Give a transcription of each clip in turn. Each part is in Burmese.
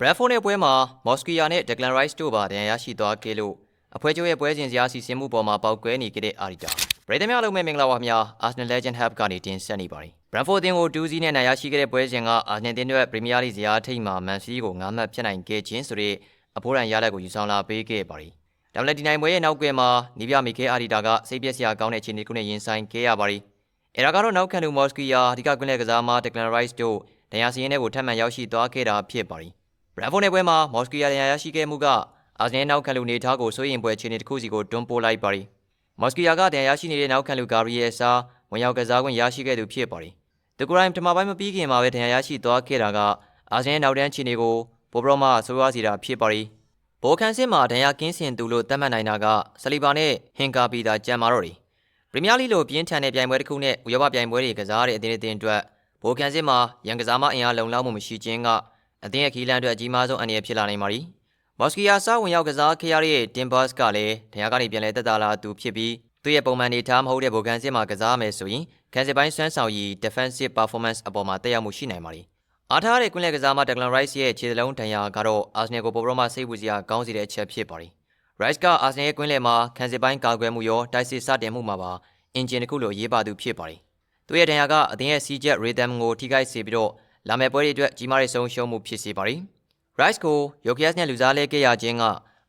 ဘရက်ဖို့နဲ့ပွဲမှာမော်စကီယာနဲ့ဒက်ဂလန်ရိုက်စ်တို့ပါဒဏ်ရာရရှိသွားခဲ့လို့အဖွဲ့ချုပ်ရဲ့ပွဲစဉ်စရာစီစဉ်မှုပေါ်မှာပေါက်ကွဲနေခဲ့တဲ့အာရီတာပရိသတ်များလုံးမဲ့မင်္ဂလာပါခင်ဗျာ Arsenal Legend Hub ကနေတင်ဆက်နေပါတယ်ဘရက်ဖို့အသင်းကို2-0နဲ့နိုင်ရရှိခဲ့တဲ့ပွဲစဉ်ကအာဆင်နယ်တင်းတို့ပရီးမီးယားလိဇယားထိပ်မှာမန်စီးကို9မှတ်ဖြတ်နိုင်ခဲ့ခြင်းဆိုတဲ့အဖိုးရန်ရလက်ကိုယူဆောင်လာပေးခဲ့ပါတယ်ဒါမှလည်းဒီနိုင်ပွဲရဲ့နောက်ကွယ်မှာနီးပြမီခဲအာရီတာကစိတ်ပြက်စရာကောင်းတဲ့အခြေအနေတစ်ခုနဲ့ရင်ဆိုင်ခဲ့ရပါတယ်အဲဒါကတော့နောက်ခံလူမော်စကီယာအဓိကကွင်းလက်ကစားမဒက်ဂလန်ရိုက်စ်တို့ဒဏ်ရာစီးရင်တွေကိုထပ်မံရောက်ရှိသွားခဲ့တာဖြစ်ပါတယ် ဘရန်ဖိုနယ်ပွဲမှာမော်စကီယာဒဏ်ရာရရှိခဲ့မှုကအာဆင်နယ်နောက်ခံလူနေသားကိုစိုးရင်ပွဲအခြေအနေတစ်ခုစီကိုတွန်းပို့လိုက်ပါတယ်မော်စကီယာကဒဏ်ရာရရှိနေတဲ့နောက်ခံလူဂါရီယယ်စာဝင်ရောက်ကစားခွင့်ရရှိခဲ့သူဖြစ်ပါတယ်ဒီကရိုင်းပထမပိုင်းမပြီးခင်မှာပဲဒဏ်ရာရရှိသွားခဲ့တာကအာဆင်နယ်နောက်တန်းအခြေအနေကိုပိုဘရောမဆိုးရွားစီတာဖြစ်ပါတယ်ဘိုခန်စစ်မှာဒဏ်ရာကင်းစင်သူလို့သတ်မှတ်နိုင်တာကဆလီဘာနဲ့ဟင်ကာပီတာကြံမာတော့တယ်ပရီးမီးယားလိလိုပြင်းထန်တဲ့ပြိုင်ပွဲတစ်ခုနဲ့ဥရောပပြိုင်ပွဲတွေကစားတဲ့အသင်းအသင်းအတွက်ဘိုခန်စစ်မှာရန်ကစားမအင်အားလုံလောက်မှုမရှိခြင်းက အသင်းရဲ့ခီးလန်းအတွက်အကြီးမားဆုံးအန္တရာယ်ဖြစ်လာနိုင်ပါသည်။မော်စကီယာစာဝင်ရောက်ကစားခဲ့ရတဲ့တင်ဘတ်ကလည်းတရားကနေပြန်လဲတက်တာလာသူဖြစ်ပြီးသူ့ရဲ့ပုံမှန်နေထားမဟုတ်တဲ့ဘိုကန်စစ်မှာကစားမယ်ဆိုရင်ကန်စစ်ပိုင်းဆွမ်းဆောင်ရည် defensive performance အပေါ်မှာတက်ရောက်မှုရှိနိုင်ပါသည်။အားထားတဲ့ကွင်းလက်ကစားမဒက်ဂလန်ရိုက်စ်ရဲ့ခြေစလုံးဒဏ်ရာကတော့အာဆနယ်ကိုပိုဘရောမှစိတ်ဝူစရာကောင်းစေတဲ့အချက်ဖြစ်ပါသည်။ Rice ကအာဆနယ်ရဲ့ကွင်းလယ်မှာကန်စစ်ပိုင်းကာကွယ်မှုရောတိုက်စစ်စတင်မှုမှာပါအင်ဂျင်တစ်ခုလိုရေးပါသူဖြစ်ပါသည်။သူ့ရဲ့ဒဏ်ရာကအသင်းရဲ့ CJ rhythm ကိုထိခိုက်စေပြီးတော့ လာမယ့်ပွဲတွေအတွက်ကြီးမားတဲ့ဆုံးရှုံးမှုဖြစ်စေပါသည်။ Rice ကို Yokias နဲ့လူစားလဲခဲ့ရခြင်းက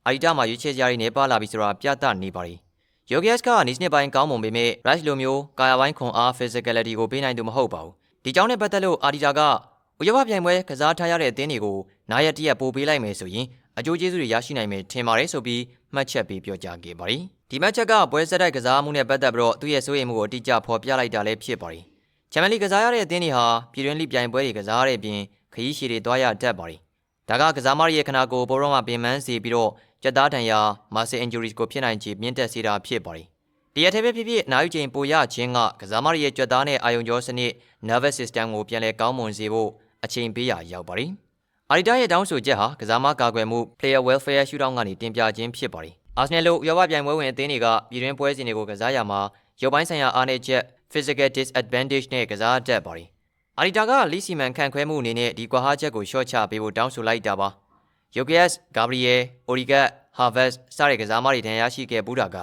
အာရီတာမှာရွေးချယ်စရာတွေနေပါလာပြီဆိုတာပြသနေပါသည်။ Yokias ကနေစနစ်ပိုင်းကောင်းမွန်ပေမဲ့ Rice လိုမျိုးကာယပိုင်းခွန်အား physicality ကိုပေးနိုင်သူမဟုတ်ပါဘူး။ဒီကြောင့်နဲ့ပတ်သက်လို့အာဒီတာကဥရောပပြိုင်ပွဲကစားထားရတဲ့အသင်းတွေကိုနားရတရက်ပို့ပေးလိုက်မယ်ဆိုရင်အကျိုးကျေးဇူးတွေရရှိနိုင်မယ်ထင်ပါတယ်ဆိုပြီးမှတ်ချက်ပေးပြောကြားခဲ့ပါတယ်။ဒီမှတ်ချက်ကပွဲဆက်တိုက်ကစားမှုနဲ့ပတ်သက်ပြီးတော့သူ့ရဲ့စိုးရိမ်မှုကိုအတိအကျဖော်ပြလိုက်တာလည်းဖြစ်ပါတယ်။ ချန်ပီယံလိကစားရတဲ့အသင်းတွေဟာပြည်တွင်းလိပြိုင်ပွဲတွေကစားရတဲ့အပြင်ခရီးရှည်တွေတွားရတတ်ပါတယ်။ဒါကကစားမရဲ့ခနာကိုဘောရောမှာပင်ပန်းစေပြီးတော့ကြက်သားတန်ရာမာဆီ injuries ကိုဖြစ်နိုင်ခြေမြင့်တက်စေတာဖြစ်ပါတယ်။တရက်တည်းပဲဖြစ်ဖြစ်နာယူချိန်ပိုရခြင်းကကစားမရဲ့ကြက်သားနဲ့အာယုံကြောစနစ် nervous system ကိုပြန်လည်ကောင်းမွန်စေဖို့အချိန်ပေးရရောက်ပါတယ်။အာရီတာရဲ့တောင်းဆိုချက်ဟာကစားမကာကွယ်မှု player welfare ရှုထောင့်ကနေတင်ပြခြင်းဖြစ်ပါတယ်။အာဆနယ်လိုရောဘပြိုင်ပွဲဝင်အသင်းတွေကပြည်တွင်းပွဲစဉ်တွေကိုကစားရမှာရုပ်ပိုင်းဆိုင်ရာအားနည်းချက် physical disadvantage နဲ့ကစားတတ်ပါတယ်။အာရီတာကလီစီမန်ခန့်ခွဲမှုအနေနဲ့ဒီကွာဟာချက်ကိုရှော့ချပေးဖို့တောင်းဆိုလိုက်တာပါ။ Yokias, Gabriel, Origat, Harvest စတဲ့ကစားမတွေတန်ရရှိခဲ့ဘူးတာက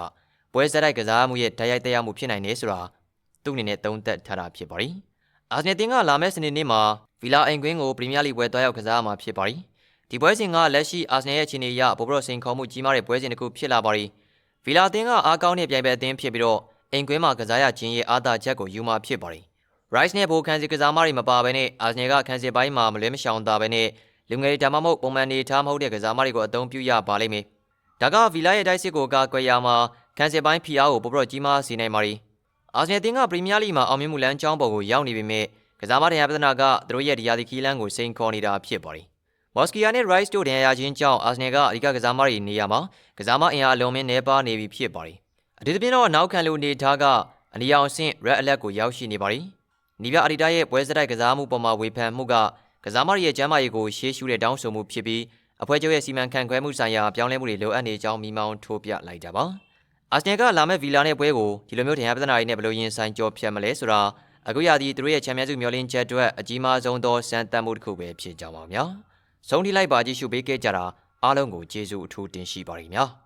ပွဲဆက်တိုက်ကစားမှုရဲ့ဓာတ်ရိုက်သက်ရောက်မှုဖြစ်နိုင်တယ်ဆိုတာသူ့အနေနဲ့သုံးသပ်ထားတာဖြစ်ပါတယ်။အာဆနယ်တင်ကလာမယ့်စနေနေ့မှာဗီလာအိမ်ကွင်းကိုပရီးမီးယားလိပွဲတွားရောက်ကစားမှာဖြစ်ပါတယ်။ဒီပွဲစဉ်ကလက်ရှိအာဆနယ်ရဲ့အခြေအနေအရပိုဘရော့စိန်ခေါ်မှုကြီးမားတဲ့ပွဲစဉ်တစ်ခုဖြစ်လာပါတယ်။ဗီလာအသင်းကအားကောင်းတဲ့ပြိုင်ပွဲအသင်းဖြစ်ပြီးတော့ အိမ်ကွင်းမှာကစားရခြင်းရဲ့အားသာချက်ကိုယူမှာဖြစ်ပါတယ်။ Rice နဲ့ဘိုခန်းစီကစားမတွေမပါဘဲနဲ့အာဆနယ်ကခန်းစီပိုင်းမှာမလွဲမရှောင်တာပဲနဲ့လူငယ်ဒါမှမဟုတ်ပုံမှန်နေထားမဟုတ်တဲ့ကစားမတွေကိုအသုံးပြုရပါလိမ့်မယ်။ဒါကဗီလာရဲ့တိုက်စစ်ကိုကာကွယ်ရမှာခန်းစီပိုင်းဖီအားကိုပိုဘရော့ကြီးမားစေနိုင်ပါတယ်။အာဆနယ်တင်ကပရီးမီးယားလိမှာအောင်မြင်မှုလမ်းကြောင်းပေါ်ကိုရောက်နေပေမဲ့ကစားမတရားပြဿနာကသူတို့ရဲ့ဒီယာဒီခီလန်ကိုစိန်ခေါ်နေတာဖြစ်ပါတယ်။မော်စကီယာနဲ့ Rice တို့ဒဏ်ရာရခြင်းကြောင့်အာဆနယ်ကအဓိကကစားမတွေနေရာမှာကစားမအင်အားအလုံးမင်းနေပါနေပြီဖြစ်ပါတယ်။ အဒီသဖြင့်တော့နောက်ခံလူနေထားကအနီအောင်ဆင့် Red Alert ကိုရောက်ရှိနေပါတယ်။နီးပြအဒီတာရဲ့ပွဲစတိုက်ကစားမှုပေါ်မှာဝေဖန်မှုကကစားမတွေရဲ့ကျမ်းမာရေးကိုရှေးရှုတဲ့တောင်းဆိုမှုဖြစ်ပြီးအဖွဲ့ချုပ်ရဲ့စီမံခန့်ခွဲမှုဆိုင်ရာပြောင်းလဲမှုတွေလိုအပ်နေကြောင်းမိမောင်းထိုးပြလိုက်တာပါ။အာဆနယ်ကလာမဲ့ဗီလာနဲ့ပွဲကိုဒီလိုမျိုးတရားပြဿနာတွေနဲ့ဘယ်လိုရင်ဆိုင်ကြော်ဖြတ်မလဲဆိုတာအခုရသည်သူတို့ရဲ့ချန်ပီယံစုမျောလင်းချက်အတွက်အကြီးမားဆုံးသောစံတန်မှုတစ်ခုပဲဖြစ်ကြပါများ။ဆုံးထိလိုက်ပါကြည့်ရှုပေးခဲ့ကြတာအားလုံးကိုကျေးဇူးအထူးတင်ရှိပါရစေများ။